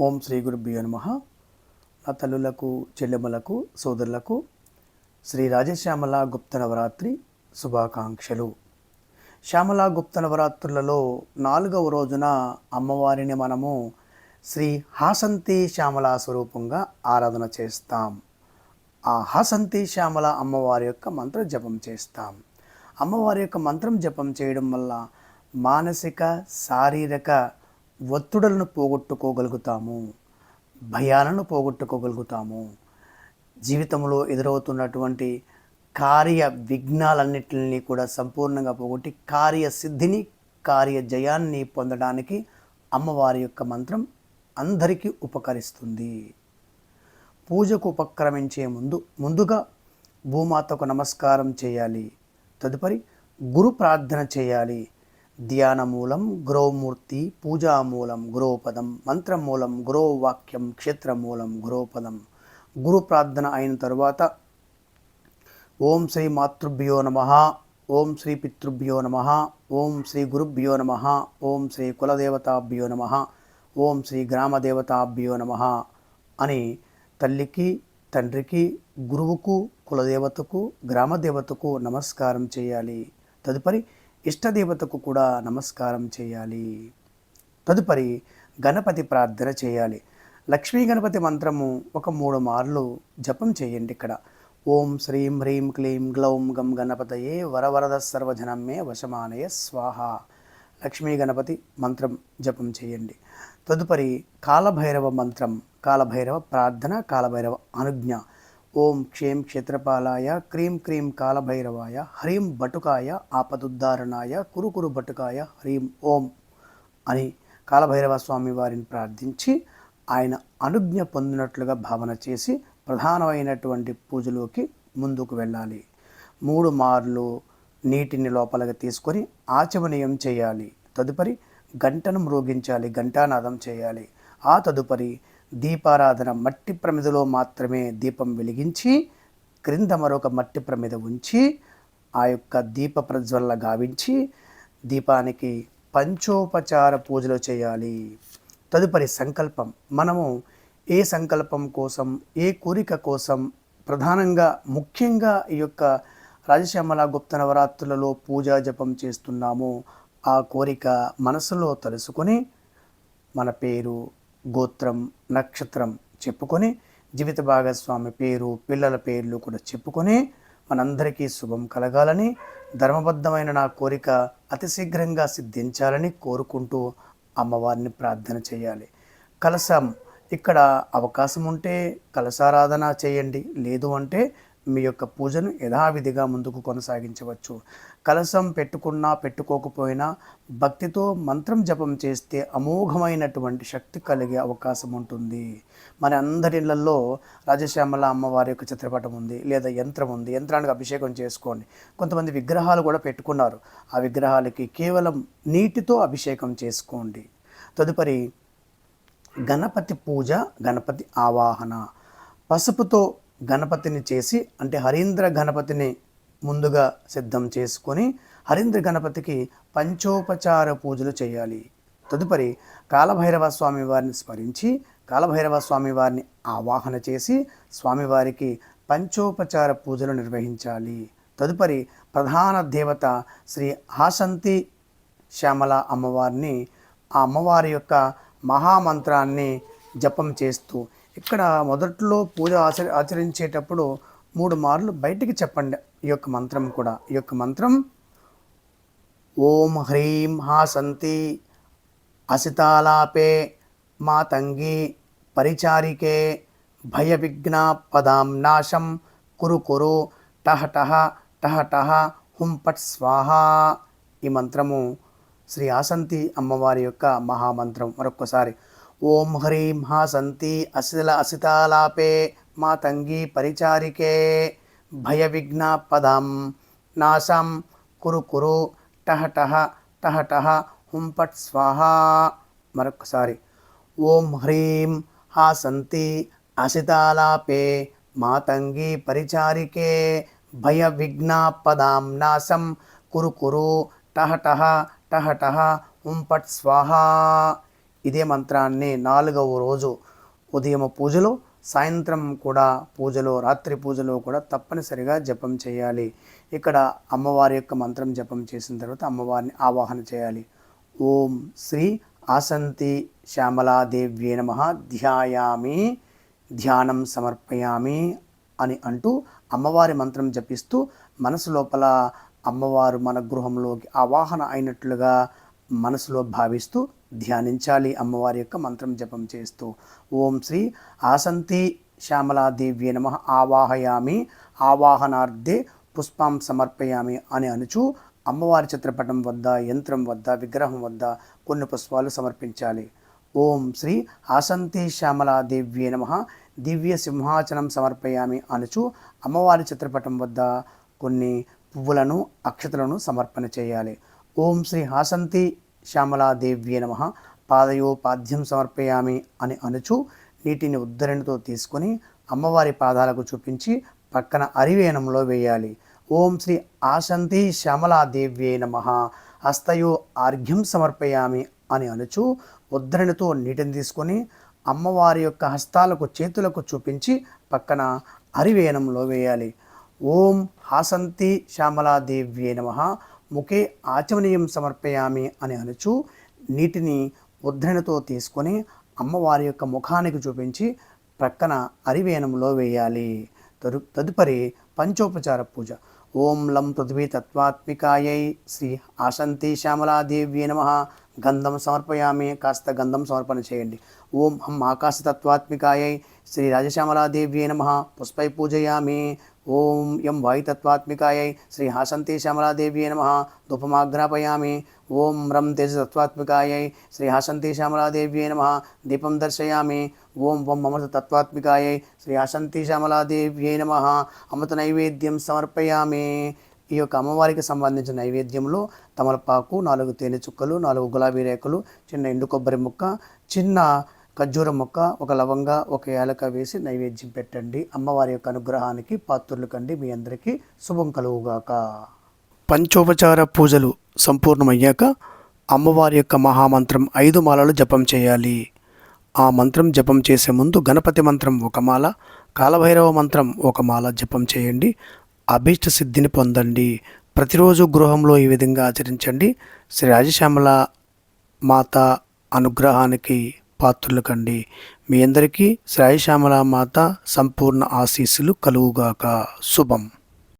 ఓం శ్రీ గురుభ్యో నమ. నా తల్లులకు చెల్లెమ్మలకు సోదరులకు శ్రీ రాజశ్యామల గుప్త నవరాత్రి శుభాకాంక్షలు. శ్యామల గుప్త నవరాత్రులలో నాలుగవ రోజున అమ్మవారిని మనము శ్రీ హాసంతి శ్యామల స్వరూపంగా ఆరాధన చేస్తాం. ఆ హాసంతి శ్యామల అమ్మవారి యొక్క మంత్ర జపం చేస్తాం. అమ్మవారి యొక్క మంత్రం జపం చేయడం వల్ల మానసిక శారీరక ఒత్తిడులను పోగొట్టుకోగలుగుతాము భయాలను పోగొట్టుకోగలుగుతాము. జీవితంలో ఎదురవుతున్నటువంటి కార్య విఘ్నాలన్నింటినీ కూడా సంపూర్ణంగా పోగొట్టి కార్య సిద్ధిని కార్య జయాన్ని పొందడానికి అమ్మవారి యొక్క మంత్రం అందరికీ ఉపకరిస్తుంది. పూజకు ఉపక్రమించే ముందు ముందుగా భూమాతకు నమస్కారం చేయాలి. తదుపరి గురు ప్రార్థన చేయాలి. ధ్యానమూలం గ్రోమూర్తి పూజామూలం గురోపదం మంత్రమూలం గురోవాక్యం క్షేత్రమూలం గురోపదం. గురు ప్రార్థన అయిన తరువాత ఓం శ్రీ మాతృభ్యో నమ ఓం శ్రీ పితృభ్యో నమ ఓం శ్రీ గురుభ్యో నమ ఓం శ్రీ కులదేవతాభ్యో నమ ఓం శ్రీ గ్రామదేవతాభ్యో నమ అని తల్లికి తండ్రికి గురువుకు కులదేవతకు గ్రామదేవతకు నమస్కారం చేయాలి. తదుపరి ఇష్టదేవతకు కూడా నమస్కారం చేయాలి. తదుపరి గణపతి ప్రార్థన చేయాలి. లక్ష్మీ గణపతి మంత్రము ఒక మూడు మార్లు జపం చేయండి ఇక్కడ. ఓం శ్రీం హ్రీం క్లీం గ్లౌం గం గణపతయే వరవరద సర్వజనమే వశమానయ స్వాహ. లక్ష్మీ గణపతి మంత్రం జపం చేయండి. తదుపరి కాలభైరవ మంత్రం కాలభైరవ ప్రార్థన కాలభైరవ అనుజ్ఞ. ఓం క్షేం క్షేత్రపాలాయ క్రీం క్రీం కాలభైరవాయ హ్రీం బటుకాయ ఆపదుద్ధారణాయ కురుకురు బటుకాయ హ్రీం ఓం అని కాలభైరవ స్వామి వారిని ప్రార్థించి ఆయన అనుజ్ఞ పొందినట్లుగా భావన చేసి ప్రధానమైనటువంటి పూజలోకి ముందుకు వెళ్ళాలి. మూడు మార్లు నీటిని లోపలగా తీసుకొని ఆచమనీయం చేయాలి. తదుపరి గంటను మ్రోగించాలి ఘంటానాదం చేయాలి. ఆ తదుపరి దీపారాధన మట్టి ప్రమిదలో మాత్రమే దీపం వెలిగించి క్రింద మరొక మట్టి ప్రమిద ఉంచి ఆ యొక్క దీప ప్రజ్వల్ల గావించి దీపానికి పంచోపచార పూజలు చేయాలి. తదుపరి సంకల్పం. మనము ఏ సంకల్పం కోసం ఏ కోరిక కోసం ప్రధానంగా ముఖ్యంగా ఈ యొక్క రాజశ్యామల గుప్త నవరాత్రులలో పూజా జపం చేస్తున్నామో ఆ కోరిక మనసులో తలుసుకొని మన పేరు గోత్రం నక్షత్రం చెప్పుకొని జీవిత భాగస్వామి పేరు పిల్లల పేర్లు కూడా చెప్పుకొని మనందరికీ శుభం కలగాలని ధర్మబద్ధమైన నా కోరిక అతి శీఘ్రంగా సిద్ధించాలని కోరుకుంటూ అమ్మవారిని ప్రార్థన చేయాలి. కలశం ఇక్కడ అవకాశం ఉంటే కలశారాధన చేయండి. లేదు అంటే మీ యొక్క పూజను యథావిధిగా ముందుకు కొనసాగించవచ్చు. కలశం పెట్టుకున్నా పెట్టుకోకపోయినా భక్తితో మంత్రం జపం చేస్తే అమోఘమైనటువంటి శక్తి కలిగే అవకాశం ఉంటుంది. మన అందరి రాజశ్యామల అమ్మవారి యొక్క చిత్రపటం ఉంది లేదా యంత్రం ఉంది యంత్రానికి అభిషేకం చేసుకోండి. కొంతమంది విగ్రహాలు కూడా పెట్టుకున్నారు. ఆ విగ్రహాలకి కేవలం నీటితో అభిషేకం చేసుకోండి. తదుపరి గణపతి పూజ గణపతి ఆవాహన. పసుపుతో గణపతిని చేసి అంటే హరీంద్ర గణపతిని ముందుగా సిద్ధం చేసుకొని హరీంద్ర గణపతికి పంచోపచార పూజలు చేయాలి. తదుపరి కాలభైరవ స్వామి వారిని స్మరించి కాలభైరవ స్వామి వారిని ఆవాహన చేసి స్వామివారికి పంచోపచార పూజలు నిర్వహించాలి. తదుపరి ప్రధాన దేవత శ్రీ హాసంతి శ్యామల అమ్మవారిని ఆ అమ్మవారి యొక్క మహామంత్రాన్ని జపం చేస్తూ ఇక్కడ మొదట్లో పూజ ఆచరి ఆచరించేటప్పుడు మూడు మార్లు బయటికి చెప్పండి. ఈ యొక్క మంత్రం కూడా ఈ యొక్క మంత్రం ఓం హ్రీం హాసంతి అసితాలాపే మాతంగి పరిచారికే భయ విఘ్నాపదాం నాశం కురు కురు టహ టహ టహ టహ హుం పట్ స్వాహ ఈ మంత్రము శ్రీ ఆసంతి అమ్మవారి యొక్క మహామంత్రం. మరొక్కసారి ఓం హ్రీం హా సంతి అసిల అసితాలాపే మా తంగి పరిచారికే భయ విఘ్న నాశం కురు కురు టహటహ టహటహ హుంపట్ టహ స్వాహ. మరొకసారి ఓం హ్రీం హాసంతి అసితాలాపే మాతంగి పరిచారికే భయ విఘ్నాపదాం నాశం కురు కురు టహటహ టహటహ టహ టహ స్వాహ. ఇదే మంత్రాన్ని నాలుగవ రోజు ఉదయం పూజలో సాయంత్రం కూడా పూజలో రాత్రి పూజలో కూడా తప్పనిసరిగా జపం చేయాలి. ఇక్కడ అమ్మవారి యొక్క మంత్రం జపం చేసిన తర్వాత అమ్మవారిని ఆవాహన చేయాలి. ఓం శ్రీ ఆసంతి శ్యామలాదేవ్యే నమ. ధ్యాయామి ధ్యానం సమర్పయామి అని అంటూ అమ్మవారి మంత్రం జపిస్తూ మనసు లోపల అమ్మవారు మన గృహంలోకి ఆవాహన అయినట్లుగా మనసులో భావిస్తూ ధ్యానించాలి అమ్మవారి యొక్క మంత్రం జపం చేస్తూ. ఓం శ్రీ ఆసంతి శ్యామలాదేవ్యే నమ. ఆవాహయామి ఆవాహనార్థే పుష్పం సమర్పయామి అని అనుచు అమ్మవారి చిత్రపటం వద్ద యంత్రం వద్ద విగ్రహం వద్ద కొన్ని పుష్పాలు సమర్పించాలి. ఓం శ్రీ ఆసంతి శ్యామలాదేవ్యే నమ. దివ్య సింహాచనం సమర్పయామి అనుచు అమ్మవారి చిత్రపటం వద్ద కొన్ని పువ్వులను అక్షతలను సమర్పణ చేయాలి. ఓం శ్రీ హాసంతి శ్యామలాదేవ్యే నమ. పాదయోపాద్యం సమర్పయామి అని అనుచు నీటిని ఉద్ధరణతో తీసుకొని అమ్మవారి పాదాలకు చూపించి పక్కన అరివేణంలో వేయాలి. ఓం శ్రీ ఆశంతి శ్యామలాదేవ్యే నమ. హస్తయో ఆర్ఘ్యం సమర్పయామి అని అనుచు ఉద్ధరణతో నీటిని తీసుకొని అమ్మవారి యొక్క హస్తాలకు చేతులకు చూపించి పక్కన అరివేణంలో వేయాలి. ఓం హాసంతి శ్యామలాదేవ్యే నమ. ముఖే ఆచమనీయం సమర్పయామి అని అనుచు నీటిని ఉద్ధరణతో తీసుకొని అమ్మవారి యొక్క ముఖానికి చూపించి ప్రక్కన అరివేణంలో వేయాలి. తదు తదుపరి పంచోపచార పూజ. ఓం లం పృథ్వీ తత్వాత్మికాయై శ్రీ ఆశంతి శ్యామలాదేవ్యే నమ. గంధం సమర్పయామి కాస్త గంధం సమర్పణ చేయండి ఓం హం ఆకాశతత్వాత్మికాయై శ్రీ రాజశ్యామలాదేవ్యే నమ పుష్పై పూజయామి ఓం యం వాయుతత్వాత్మికాయై శ్రీ హాసంతి శ్యామలాదేవ్యే నమ ధూపమాగ్రాపయామి ఓం రం తేజతత్వాత్మికాయై శ్రీ హాసంతి శ్యామలాదేవ్యే నమ దీపం దర్శయామి ఓం వం అమృత తత్వాత్మికాయై శ్రీ హాసంతి శ్యామలాదేవ్యే నమ అమృత నైవేద్యం సమర్పయామి ఈ యొక్క అమ్మవారికి సంబంధించిన నైవేద్యంలో తమలపాకు నాలుగు తేనె చుక్కలు నాలుగు గులాబీ రేకులు చిన్న ఎండు కొబ్బరి ముక్క చిన్న ఖర్జూర మొక్క ఒక లవంగ ఒక ఏలక వేసి నైవేద్యం పెట్టండి. అమ్మవారి యొక్క అనుగ్రహానికి పాత్రులు కండి. మీ అందరికీ శుభం కలుగుగాక. పంచోపచార పూజలు సంపూర్ణమయ్యాక అమ్మవారి యొక్క మహామంత్రం ఐదు మాలలు జపం చేయాలి. ఆ మంత్రం జపం చేసే ముందు గణపతి మంత్రం ఒక మాల కాలభైరవ మంత్రం ఒక మాల జపం చేయండి. అభీష్ట సిద్ధిని పొందండి. ప్రతిరోజు గృహంలో ఈ విధంగా ఆచరించండి. శ్రీ రాజశ్యామల మాత అనుగ్రహానికి పాత్రులు కండి మీ అందరికీ శ్రీ రాజశ్యామల మాత సంపూర్ణ ఆశీస్సులు కలుగుగాక. శుభం.